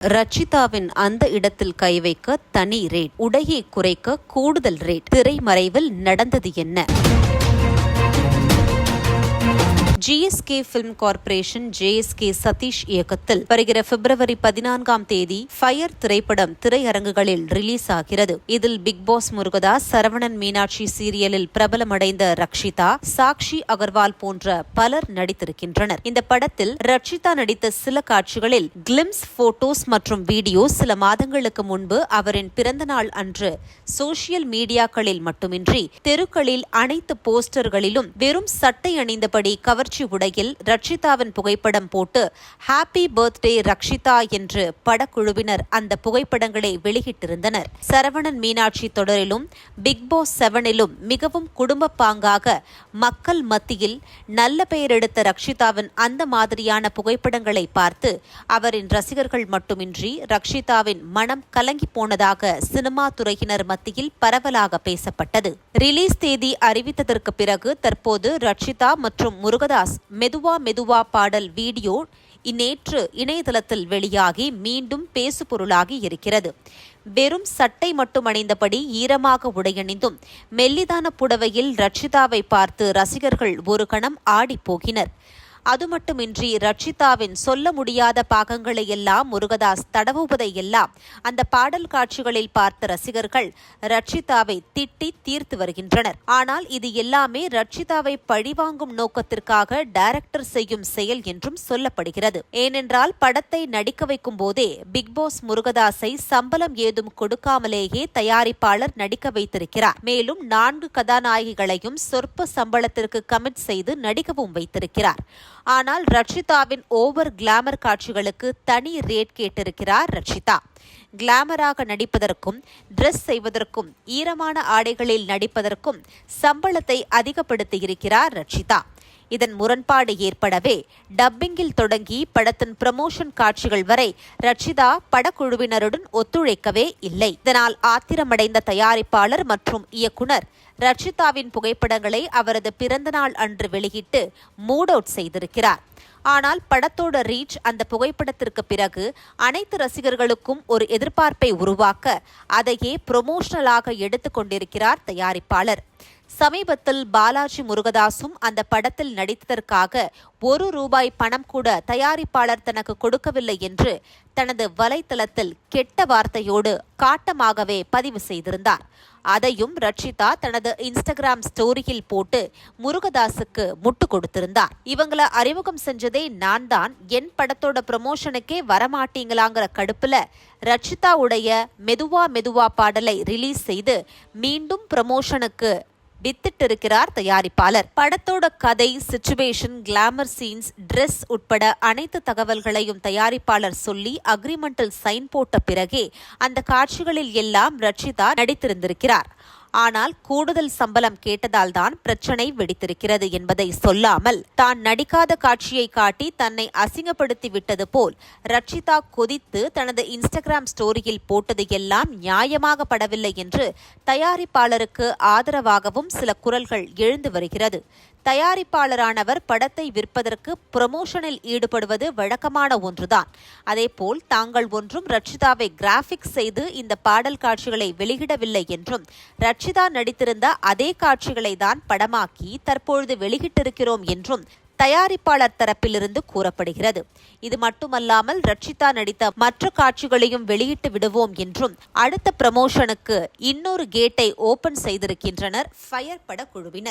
ரச்சிதாவின் அந்த இடத்தில் கை வைக்க தனி ரேட் உடையை குறைக்க கூடுதல் ரேட் திரைமறைவில் நடந்தது என்ன? GSK film corporation JSK Sathish இயக்கத்தில் வருகிற பிப்ரவரி பதினான்காம் தேதி ஃபயர் திரைப்படம் திரையரங்குகளில் ரிலீஸ் ஆகிறது. இதில் பிக் பாஸ் முருகதாஸ் சரவணன் மீனாட்சி சீரியலில் பிரபலமடைந்த ரக்ஷிதா சாக்ஷி அகர்வால் போன்ற பலர் நடித்திருக்கின்றனர். இந்த படத்தில் ரக்ஷிதா நடித்த சில காட்சிகளில் கிளிம்ஸ் போட்டோஸ் மற்றும் வீடியோ சில மாதங்களுக்கு முன்பு அவரின் பிறந்தநாள் அன்று சோசியல் மீடியாக்களில் மட்டுமின்றி தெருக்களில் அனைத்து போஸ்டர்களிலும் வெறும் சட்டை அணிந்தபடி கவர்ச்சி உடையில் ரக்ஷிதாவின் புகைப்படம் போட்டு ஹாப்பி பர்த்டே ரக்ஷிதா என்று படக்குழுவினர் அந்த புகைப்படங்களை வெளியிட்டிருந்தனர். சரவணன் மீனாட்சி தொடரிலும் பிக் பாஸ் செவனிலும் மிகவும் குடும்ப பாங்காக மக்கள் மத்தியில் நல்ல பெயர் எடுத்த ரக்ஷிதாவின் அந்த மாதிரியான புகைப்படங்களை பார்த்து அவரின் ரசிகர்கள் மட்டுமின்றி ரக்ஷிதாவின் மனம் கலங்கி போனதாக சினிமா துறையினர் மத்தியில் பரவலாக பேசப்பட்டது. ரிலீஸ் தேதி அறிவித்ததற்கு பிறகு தற்போது ரட்சிதா மற்றும் முருகதாஸ் மெதுவா மெதுவா பாடல் வீடியோ இந்நேற்று இணையதளத்தில் வெளியாகி மீண்டும் பேசுபொருளாகி இருக்கிறது. வெறும் சட்டை மட்டும் அணிந்தபடி ஈரமாக உடையணிந்தும் மெல்லிதான புடவையில் ரட்சிதாவை பார்த்து ரசிகர்கள் ஒரு கணம் ஆடிப் போகினர் அது மட்டுமின்றி ரட்சிதாவின் சொல்ல முடியாத பாகங்களை எல்லாம் முருகதாஸ் தடவுவதை எல்லாம் அந்த பாடல் காட்சிகளில் பார்த்த ரசிகர்கள் ரட்சிதாவை திட்டி தீர்த்து வருகின்றனர். ஆனால் இது எல்லாமே ரட்சிதாவை பழிவாங்கும் நோக்கத்திற்காக டைரக்டர் செய்யும் செயல் என்றும் சொல்லப்படுகிறது. ஏனென்றால் படத்தை நடிக்க வைக்கும் போதே பிக் பாஸ் முருகதாஸை சம்பளம் ஏதும் கொடுக்காமலேயே தயாரிப்பாளர் நடிக்க வைத்திருக்கிறார். மேலும் நான்கு கதாநாயகிகளையும் சொற்ப சம்பளத்திற்கு கமிட் செய்து நடிக்கவும் வைத்திருக்கிறார். ஆனால் ரட்சிதாவின் ஓவர் கிளாமர் காட்சிகளுக்கு தனி ரேட் கேட்டிருக்கிறார் ரட்சிதா. கிளாமராக நடிப்பதற்கும் ட்ரெஸ் செய்வதற்கும் ஈரமான ஆடைகளில் நடிப்பதற்கும் சம்பளத்தை அதிகப்படுத்தியிருக்கிறார் ரட்சிதா. இதன் முரண்பாடு ஏற்படவே டப்பிங்கில் தொடங்கி படத்தின் ப்ரமோஷன் காட்சிகள் வரை ரட்சிதா படக்குழுவினருடன் ஒத்துழைக்கவே இல்லை. இதனால் ஆத்திரமடைந்த தயாரிப்பாளர் மற்றும் இயக்குனர் ரட்சிதாவின் புகைப்படங்களை அவரது பிறந்தநாள் அன்று வெளியிட்டு மூட் அவுட் செய்திருக்கிறார். ஆனால் படத்தோட ரீச் அந்த புகைப்படத்திற்கு பிறகு அனைத்து ரசிகர்களுக்கும் ஒரு எதிர்பார்ப்பை உருவாக்க அதையே ப்ரொமோஷனலாக எடுத்துக்கொண்டிருக்கிறார் தயாரிப்பாளர். சமீபத்தில் பாலாஜி முருகதாசும் அந்த படத்தில் நடித்ததற்காக ஒரு ரூபாய் பணம் கூட தயாரிப்பாளர் தனக்கு கொடுக்கவில்லை என்று தனது வலைத்தளத்தில் கெட்ட வார்த்தையோடு காட்டமாகவே பதிவு செய்திருந்தார். அதையும் ரட்சிதா தனது இன்ஸ்டாகிராம் ஸ்டோரியில் போட்டு முருகதாஸுக்கு முட்டு கொடுத்திருந்தார். இவங்கள அறிமுகம் செஞ்சதே நான் தான். என் படத்தோட ப்ரமோஷனுக்கே வரமாட்டீங்களாங்கிற கடுப்புல ரட்சிதாவுடைய மெதுவா மெதுவா பாடலை ரிலீஸ் செய்து மீண்டும் ப்ரமோஷனுக்கு வித்திட்டிருக்கிறார் தயாரிப்பாளர். படத்தோட கதை சிச்சுவேஷன் கிளாமர் சீன்ஸ் ட்ரெஸ் உட்பட அனைத்து தகவல்களையும் தயாரிப்பாளர் சொல்லி அக்ரிமெண்டில் சைன் போட்ட பிறகே அந்த காட்சிகளில் எல்லாம் ரட்சிதா நடித்திருந்திருக்கிறார். ஆனால் கூடுதல் சம்பளம் கேட்டதால் தான் பிரச்சனை வெடித்திருக்கிறது என்பதை சொல்லாமல் தான் நடிக்காத காட்சியை காட்டி தன்னை அசிங்கப்படுத்தி விட்டது போல் ரட்சிதா கொதித்து தனது இன்ஸ்டாகிராம் ஸ்டோரியில் போட்டது எல்லாம் நியாயமாக படவில்லை என்று தயாரிப்பாளருக்கு ஆதரவாகவும் சில குரல்கள் எழுந்து வருகிறது. தயாரிப்பாளரானவர் படத்தை விற்பதற்கு ப்ரமோஷனில் ஈடுபடுவது வழக்கமான ஒன்றுதான். அதேபோல் தாங்கள் ஒன்றும் ரட்சிதாவை கிராஃபிக்ஸ் செய்து இந்த பாடல் காட்சிகளை வெளியிடவில்லை என்றும் ரட்சிதா நடித்திருந்த அதே காட்சிகளை தான் படமாக்கி தற்பொழுது வெளியிட்டிருக்கிறோம் என்றும் தயாரிப்பாளர் தரப்பிலிருந்து கூறப்படுகிறது. இது மட்டுமல்லாமல் ரட்சிதா நடித்த மற்ற காட்சிகளையும் வெளியிட்டு விடுவோம் என்றும் அடுத்த ப்ரமோஷனுக்கு இன்னொரு கேட்டை ஓபன் செய்திருக்கின்றனர் ஃபயர் பட குழுவினர்